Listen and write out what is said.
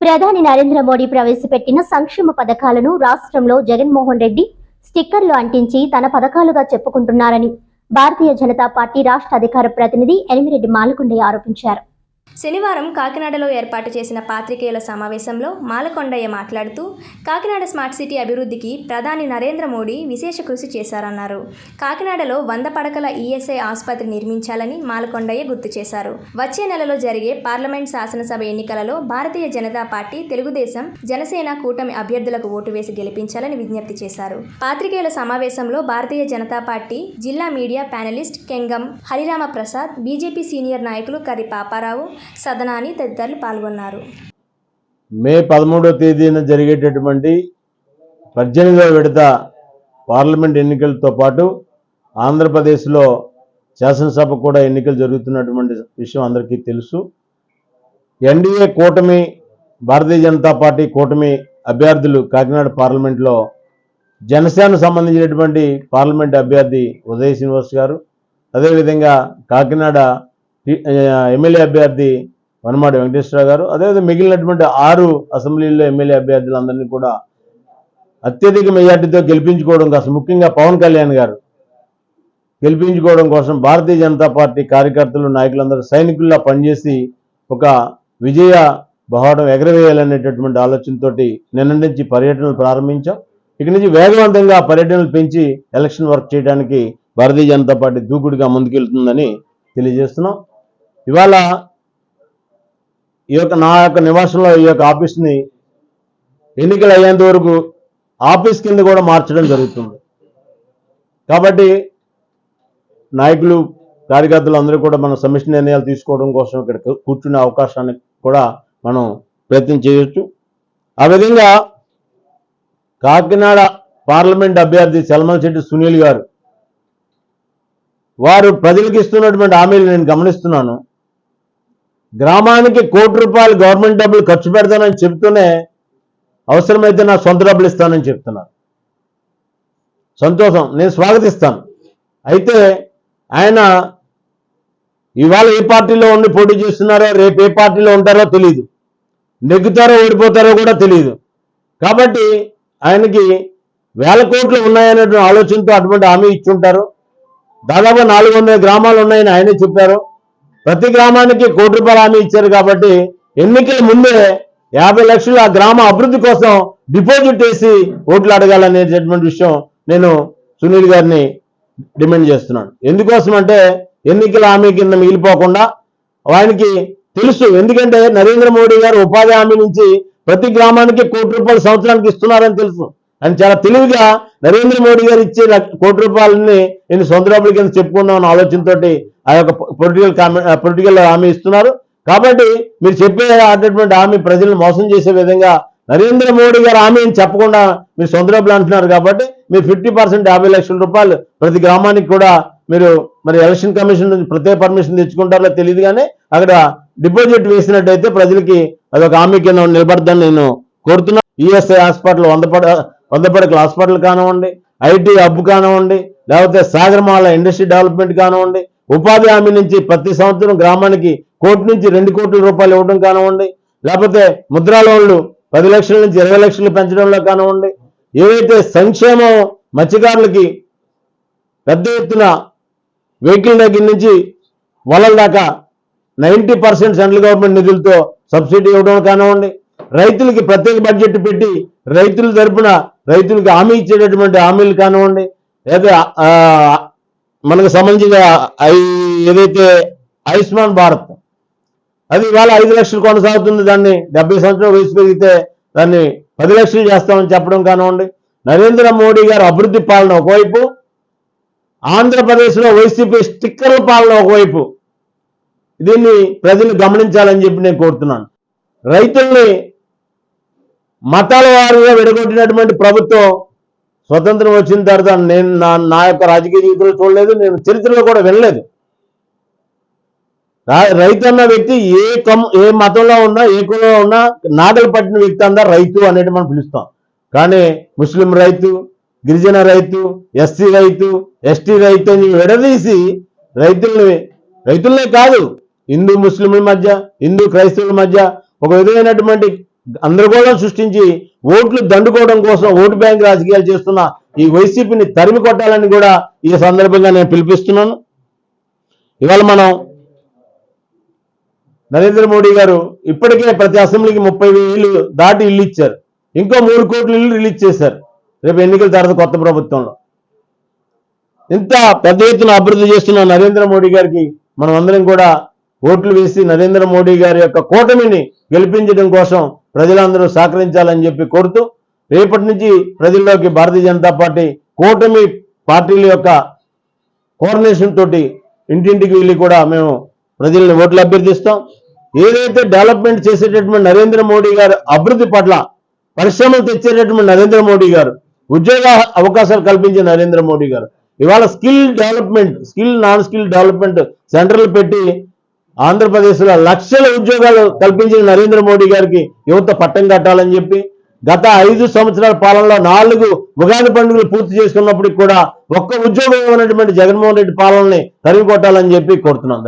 ప్రధాని నరేంద్ర మోడీ ప్రవేశపెట్టిన సంక్షేమ పథకాలను రాష్ట్రంలో జగన్మోహన్ రెడ్డి స్టిక్కర్లు అంటించి తన పథకాలుగా చెప్పుకుంటున్నారని భారతీయ జనతా పార్టీ రాష్ట్ర అధికార ప్రతినిధి ఎనిమిరెడ్డి మాలకొండయ్య ఆరోపించారు. శనివారం కాకినాడలో ఏర్పాటు చేసిన పాత్రికేయుల సమావేశంలో మాలకొండయ్య మాట్లాడుతూ కాకినాడ స్మార్ట్ సిటీ అభివృద్ధికి ప్రధాని నరేంద్ర మోడీ విశేష కృషి చేశారన్నారు. కాకినాడలో వంద పడకల ఈఎస్ఐ ఆసుపత్రి నిర్మించాలని మాలకొండయ్య గుర్తు చేశారు. వచ్చే నెలలో జరిగే పార్లమెంట్ శాసనసభ ఎన్నికలలో భారతీయ జనతా పార్టీ తెలుగుదేశం జనసేన కూటమి అభ్యర్థులకు ఓటు వేసి గెలిపించాలని విజ్ఞప్తి చేశారు. పాత్రికేయుల సమావేశంలో భారతీయ జనతా పార్టీ జిల్లా media panelist Kengam Harirama Prasad BJP senior నాయకులు కర్రి పాపారావు సదనాని తదితరులు పాల్గొన్నారు. మే పదమూడవ తేదీన జరిగేటటువంటి పద్దెనిమిదవ విడత పార్లమెంట్ ఎన్నికలతో పాటు ఆంధ్రప్రదేశ్లో శాసనసభ కూడా ఎన్నికలు జరుగుతున్నటువంటి విషయం అందరికీ తెలుసు. ఎన్డీఏ కూటమి భారతీయ జనతా పార్టీ కూటమి అభ్యర్థులు కాకినాడ పార్లమెంట్లో జనసేన సంబంధించినటువంటి పార్లమెంట్ అభ్యర్థి ఉదయ్ శ్రీనివాస్ గారు అదేవిధంగా కాకినాడ ఎమ్మెల్యే అభ్యర్థి వనమాడి వెంకటేశ్వరరావు గారు. అదేవిధంగా మిగిలినటువంటి ఆరు అసెంబ్లీలో ఎమ్మెల్యే అభ్యర్థులందరినీ కూడా అత్యధిక మెజార్టీతో గెలిపించుకోవడం కోసం ముఖ్యంగా పవన్ కళ్యాణ్ గారు గెలిపించుకోవడం కోసం భారతీయ జనతా పార్టీ కార్యకర్తలు నాయకులందరూ సైనికుల్లా పనిచేసి ఒక విజయ బహోడం ఎగరవేయాలనేటటువంటి ఆలోచనతోటి నిన్న నుంచి పర్యటనలు ప్రారంభించాం. ఇక నుంచి వేగవంతంగా పర్యటనలు పెంచి ఎలక్షన్ వర్క్ చేయడానికి భారతీయ జనతా పార్టీ దూకుడుగా ముందుకెళ్తుందని తెలియజేస్తున్నాం. ఇవాళ ఈ యొక్క నా యొక్క నివాసంలో ఈ యొక్క ఆఫీస్ని ఎన్నికలు అయ్యేంత వరకు ఆఫీస్ కింద కూడా మార్చడం జరుగుతుంది. కాబట్టి నాయకులు కార్యకర్తలు అందరూ కూడా మనం సమిష్టి నిర్ణయాలు తీసుకోవడం కోసం ఇక్కడ కూర్చునే అవకాశాన్ని కూడా మనం ప్రయత్నం చేయొచ్చు. ఆ విధంగా కాకినాడ పార్లమెంట్ అభ్యర్థి సల్మాన్ శెట్టి సునీల్ గారు వారు ప్రజలకు ఇస్తున్నటువంటి హామీలు నేను గమనిస్తున్నాను. గ్రామానికి కోటి రూపాయలు గవర్నమెంట్ డబ్బులు ఖర్చు పెడతానని చెప్తూనే అవసరమైతే నా సొంత డబ్బులు ఇస్తానని చెప్తున్నారు సంతోషం. నేను స్వాగతిస్తాను. అయితే ఆయన ఇవాళ ఏ పార్టీలో ఉండి పోటీ చేస్తున్నారో రేపు ఏ పార్టీలో ఉంటారో తెలియదు నెగ్గుతారో ఓడిపోతారో కూడా తెలియదు కాబట్టి ఆయనకి వేల కోట్లు ఉన్నాయనేటువంటి ఆలోచనతో అటువంటి హామీ ఇచ్చుంటారు దాదాపు నాలుగు వందల గ్రామాలు ఉన్నాయని ఆయనే చెప్పారు. ప్రతి గ్రామానికి కోటి రూపాయలు హామీ ఇచ్చారు కాబట్టి ఎన్నికల ముందే యాభై లక్షలు ఆ గ్రామ అభివృద్ధి కోసం డిపాజిట్ వేసి ఓట్లు అడగాలనేటటువంటి విషయం నేను సునీల్ గారిని డిమాండ్ చేస్తున్నాను. ఎందుకోసం అంటే ఎన్నికల హామీ కింద మిగిలిపోకుండా ఆయనకి తెలుసు. ఎందుకంటే నరేంద్ర మోడీ గారు ఉపాధి హామీ నుంచి ప్రతి గ్రామానికి కోటి రూపాయలు సంవత్సరానికి ఇస్తున్నారని తెలుసు. అని చాలా తెలివిగా నరేంద్ర మోడీ గారు ఇచ్చే కోటి రూపాయలని నేను సొంత డబ్బుల కింద చెప్పుకుందాం ఆలోచనతో ఆలోచనతోటి ఆ యొక్క పొలిటికల్ పొలిటికల్ హామీ ఇస్తున్నారు. కాబట్టి మీరు చెప్పే అటువంటి హామీ ప్రజలను మోసం చేసే విధంగా నరేంద్ర మోడీ గారు హామీ అని చెప్పకుండా మీరు సొంత డబ్బులు అంటున్నారు కాబట్టి మీరు ఫిఫ్టీ పర్సెంట్ యాభై లక్షల రూపాయలు ప్రతి గ్రామానికి కూడా మీరు మరి ఎలక్షన్ కమిషన్ నుంచి ప్రత్యేక పర్మిషన్ తెచ్చుకుంటారో తెలియదు కానీ అక్కడ డిపాజిట్ వేసినట్టయితే ప్రజలకి అదొక హామీ కింద నిలబడదని నేను కోరుతున్నా ఈఎస్ఐ హాస్పిటల్ వంద పడ హాస్పిటల్ కానివ్వండి ఐటీ హబ్ కానివ్వండి లేకపోతే సాగరమాల ఇండస్ట్రీ డెవలప్మెంట్ కానివ్వండి ఉపాధి హామీ నుంచి ప్రతి సంవత్సరం గ్రామానికి కోటి నుంచి రెండు కోట్ల రూపాయలు ఇవ్వడం కానివ్వండి లేకపోతే ముద్రా లోన్లు పది లక్షల నుంచి ఇరవై లక్షలు పెంచడంలో కానివ్వండి ఏవైతే సంక్షేమం మత్స్యకారులకి పెద్ద ఎత్తున వెహికల్ దగ్గర నుంచి వలల దాకా నైంటీ పర్సెంట్ సెంట్రల్ గవర్నమెంట్ నిధులతో సబ్సిడీ ఇవ్వడం కానివ్వండి రైతులకి ప్రత్యేక బడ్జెట్ పెట్టి రైతుల తరపున రైతులకు హామీ ఇచ్చేటటువంటి హామీలు కానివ్వండి లేదా మనకు సంబంధించిన ఏదైతే ఆయుష్మాన్ భారత్ అది ఇవాళ ఐదు లక్షలు కొనసాగుతుంది దాన్ని డెబ్బై సంవత్సరాలు వయసు పెరిగితే దాన్ని పది లక్షలు చేస్తామని చెప్పడం కానివ్వండి నరేంద్ర మోడీ గారు అభివృద్ధి పాలన ఒకవైపు ఆంధ్రప్రదేశ్లో వైసీపీ స్టిక్కర్ల పాలన ఒకవైపు. దీన్ని ప్రజలు గమనించాలని చెప్పి నేను కోరుతున్నాను. రైతుల్ని మతాల వారీగా విడగొట్టినటువంటి ప్రభుత్వం స్వతంత్రం వచ్చిన తర్వాత నేను నా నా యొక్క రాజకీయ జీవితంలో చూడలేదు నేను చరిత్రలో కూడా వినలేదు. రైతు అన్న వ్యక్తి ఏ కం ఏ మతంలో ఉన్నా ఏ కులంలో ఉన్నా నాగలు పట్టిన వ్యక్తి అందా రైతు అనేది మనం పిలుస్తాం. కానీ ముస్లిం రైతు గిరిజన రైతు ఎస్సీ రైతు ఎస్టీ రైతు అని విడదీసి రైతుల్ని రైతులనే కాదు హిందూ ముస్లింల మధ్య హిందూ క్రైస్తవుల మధ్య ఒక విధమైనటువంటి గందరగోళం సృష్టించి ఓట్లు దండుకోవడం కోసం ఓటు బ్యాంక్ రాజకీయాలు చేస్తున్న ఈ వైసీపీని తరిమి కొట్టాలని కూడా ఈ సందర్భంగా నేను పిలిపిస్తున్నాను. ఇవాళ మనం నరేంద్ర మోడీ గారు ఇప్పటికే ప్రతి అసెంబ్లీకి ముప్పై వేలు దాటి ఇల్లు ఇచ్చారు. ఇంకో మూడు కోట్ల ఇల్లు రిలీజ్ చేశారు రేపు ఎన్నికల తర్వాత కొత్త ప్రభుత్వంలో. ఇంత పెద్ద ఎత్తున అభివృద్ధి చేస్తున్న నరేంద్ర మోడీ గారికి మనం అందరం కూడా ఓట్లు వేసి నరేంద్ర మోడీ గారి యొక్క కూటమిని గెలిపించడం కోసం ప్రజలందరూ సహకరించాలని చెప్పి కోరుతూ రేపటి నుంచి ప్రజల్లోకి భారతీయ జనతా పార్టీ కూటమి పార్టీల యొక్క కోఆర్డినేషన్ తోటి ఇంటింటికి వెళ్ళి కూడా మేము ప్రజల్ని ఓట్లు అభ్యర్థిస్తాం. ఏదైతే డెవలప్మెంట్ చేసేటటువంటి నరేంద్ర మోడీ గారు అభివృద్ధి పట్ల పరిశ్రమలు తెచ్చేటటువంటి నరేంద్ర మోడీ గారు ఉద్యోగ అవకాశాలు కల్పించే నరేంద్ర మోడీ గారు ఇవాళ skill development skill non skill development సెంటర్లు పెట్టి ఆంధ్రప్రదేశ్లో లక్షల ఉద్యోగాలు కల్పించిన నరేంద్ర మోడీ గారికి యువత పట్టం కట్టాలని చెప్పి గత ఐదు సంవత్సరాల పాలనలో నాలుగు ఉగాది పండుగలు పూర్తి చేసుకున్నప్పటికి కూడా ఒక్క ఉద్యోగం ఉన్నటువంటి జగన్మోహన్ రెడ్డి పాలనని తరిగి కొట్టాలని చెప్పి కోరుతున్నాం.